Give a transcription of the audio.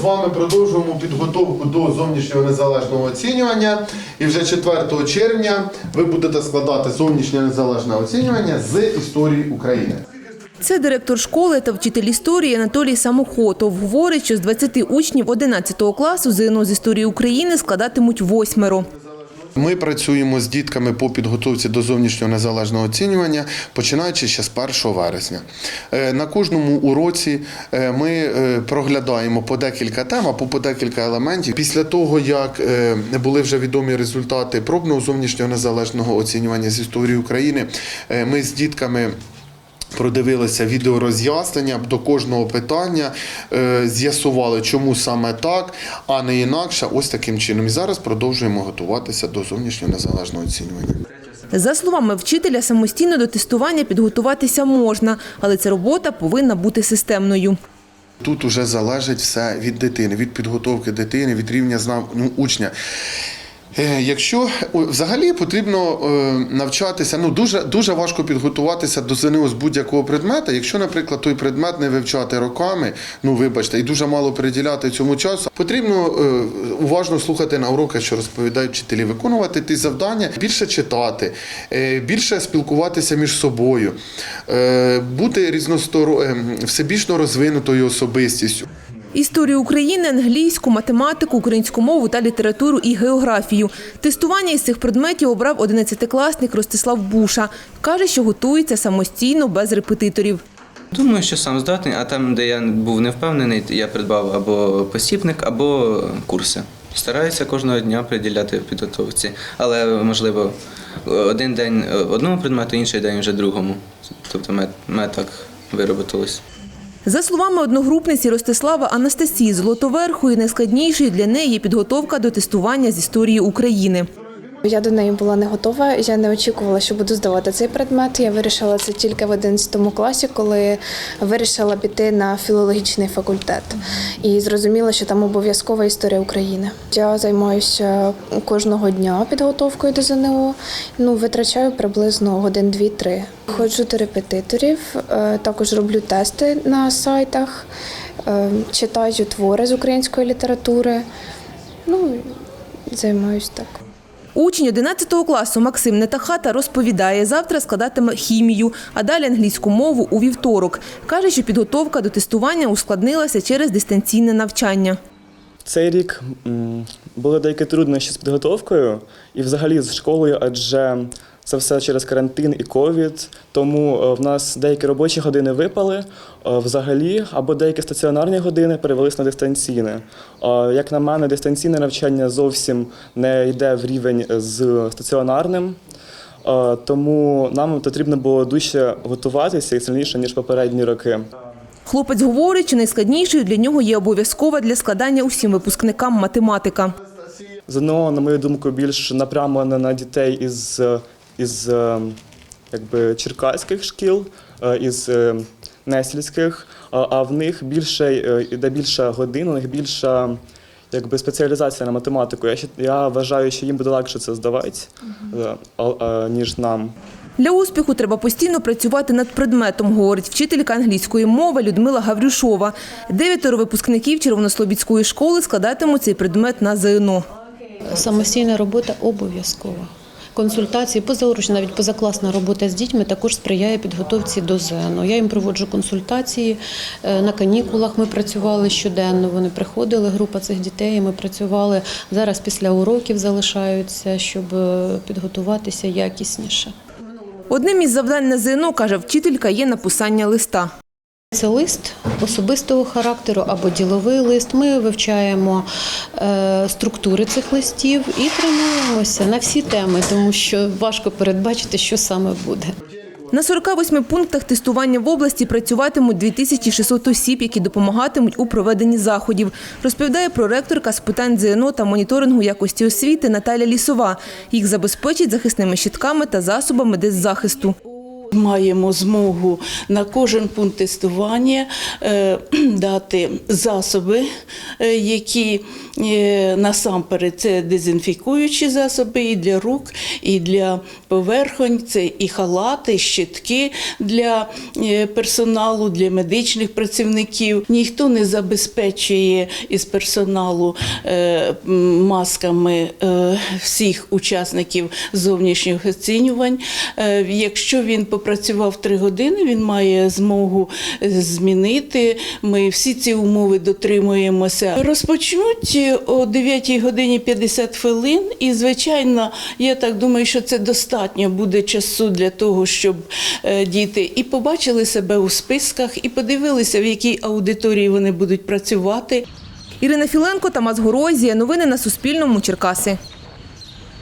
з вами продовжуємо підготовку до зовнішнього незалежного оцінювання. І вже 4 червня ви будете складати зовнішнє незалежне оцінювання з історії України. Це директор школи та вчитель історії Анатолій Самохотов. Говорить, що з 20 учнів 11 класу ЗНО з історії України складатимуть восьмеро. Ми працюємо з дітками по підготовці до зовнішнього незалежного оцінювання, починаючи ще з 1 вересня. Е, На кожному уроці е, ми е, проглядаємо по декілька тем по декілька елементів. Після того, як були вже відомі результати пробного зовнішнього незалежного оцінювання з історії України, ми з дітками. Продивилися відеороз'яснення до кожного питання, е, з'ясували, чому саме так, а не інакше. Ось таким чином. І зараз продовжуємо готуватися до зовнішнього незалежного оцінювання. За словами вчителя, самостійно до тестування підготуватися можна, але ця робота повинна бути системною. Тут уже залежить все від дитини, від підготовки дитини, від рівня знань ну, учня. Е, Якщо взагалі потрібно е, навчатися, ну дуже дуже важко підготуватися до ЗНО з будь-якого предмета. Якщо, наприклад, той предмет не вивчати роками, ну вибачте, і дуже мало приділяти цьому часу, потрібно е, уважно слухати на уроках, що розповідають вчителі, виконувати ті завдання, більше читати, більше спілкуватися між собою, бути різносторо е, всебічно розвинутою особистістю. Історію України, англійську, математику, українську мову та літературу і географію. Тестування із цих предметів обрав 11-класник Ростислав Буша. Каже, що готується самостійно, без репетиторів. Думаю, що сам здатний, а там, де я був не впевнений, я придбав або посібник, або курси. Стараюся кожного дня приділяти підготовці, але можливо один день одному предмету, інший день вже другому. Тобто мене, мене так вироботилось. За словами одногрупниці Ростислава Анастасії Золотоверхої, найскладнішою для неї є підготовка до тестування з історії України. Я до неї була не готова. Я не очікувала, що буду здавати цей предмет. Я вирішила це тільки в 11 класі, коли вирішила піти на філологічний факультет і зрозуміла, що там обов'язкова історія України. Я займаюся кожного дня підготовкою до ЗНО. Ну витрачаю приблизно годин 2-3. Ходжу до репетиторів, е, також роблю тести на сайтах, е, читаю твори з української літератури. Ну займаюся так. Учень 11 класу Максим Нетахата розповідає, завтра складатиме хімію, а далі англійську мову у вівторок. Каже, що підготовка до тестування ускладнилася через дистанційне навчання. Цей рік було деякі труднощі з підготовкою і взагалі з школою, адже це все через карантин і ковід. Тому е, в нас деякі робочі години випали е, взагалі, або деякі стаціонарні години перевелись на дистанційне. Е, Як на мене, дистанційне навчання зовсім не йде в рівень з стаціонарним. Тому нам потрібно було дужче готуватися і сильніше, ніж попередні роки. Хлопець говорить, що найскладнішою для нього є обов'язкова для складання усім випускникам математика. ЗНО, на мою думку, більш напрямлене на дітей із, із е, якби, черкаських шкіл, е, із е, несільських, а- в них більше е, іде більше годин, у них більша якби, спеціалізація на математику. Я, я вважаю, що їм буде легше це здавати, ніж нам. Для успіху треба постійно працювати над предметом, говорить вчителька англійської мови Людмила Гаврюшова. Дев'ятеро випускників Червонослобідської школи складатимуть цей предмет на ЗНО. Самостійна робота обов'язкова. Консультації, позаурочна, навіть позакласна робота з дітьми також сприяє підготовці до ЗНО. Я їм проводжу консультації. Е, На канікулах ми працювали щоденно. Вони приходили, група цих дітей. Ми працювали зараз після уроків залишаються, щоб е, підготуватися якісніше. Одним із завдань на ЗНО, каже вчителька, є написання листа. Це лист особистого характеру або діловий лист. Ми вивчаємо е, структури цих листів і тренуємося на всі теми, тому що важко передбачити, що саме буде. На 48 пунктах тестування в області працюватимуть 2600 осіб, які допомагатимуть у проведенні заходів. Розповідає проректорка з питань ЗНО та моніторингу якості освіти Наталя Лісова. Їх забезпечать захисними щитками та засобами деззахисту. Маємо змогу на кожен пункт тестування е, дати засоби, е, які е, насамперед це дезінфікуючі засоби і для рук, і для поверхонь. Це і халати, і щитки для персоналу, для медичних працівників. Ніхто не забезпечує із персоналу масками всіх учасників зовнішніх оцінювань. Якщо він попрацював три години, він має змогу е, змінити. Ми всі ці умови дотримуємося. Розпочнуть о 9 годині 50 хвилин, і звичайно, я так думаю, що це достатньо буде часу для того, щоб е, діти і побачили себе у списках, і подивилися, в якій аудиторії вони будуть працювати. Ірина Філенко, Тамас Горозія. Новини на Суспільному. Черкаси.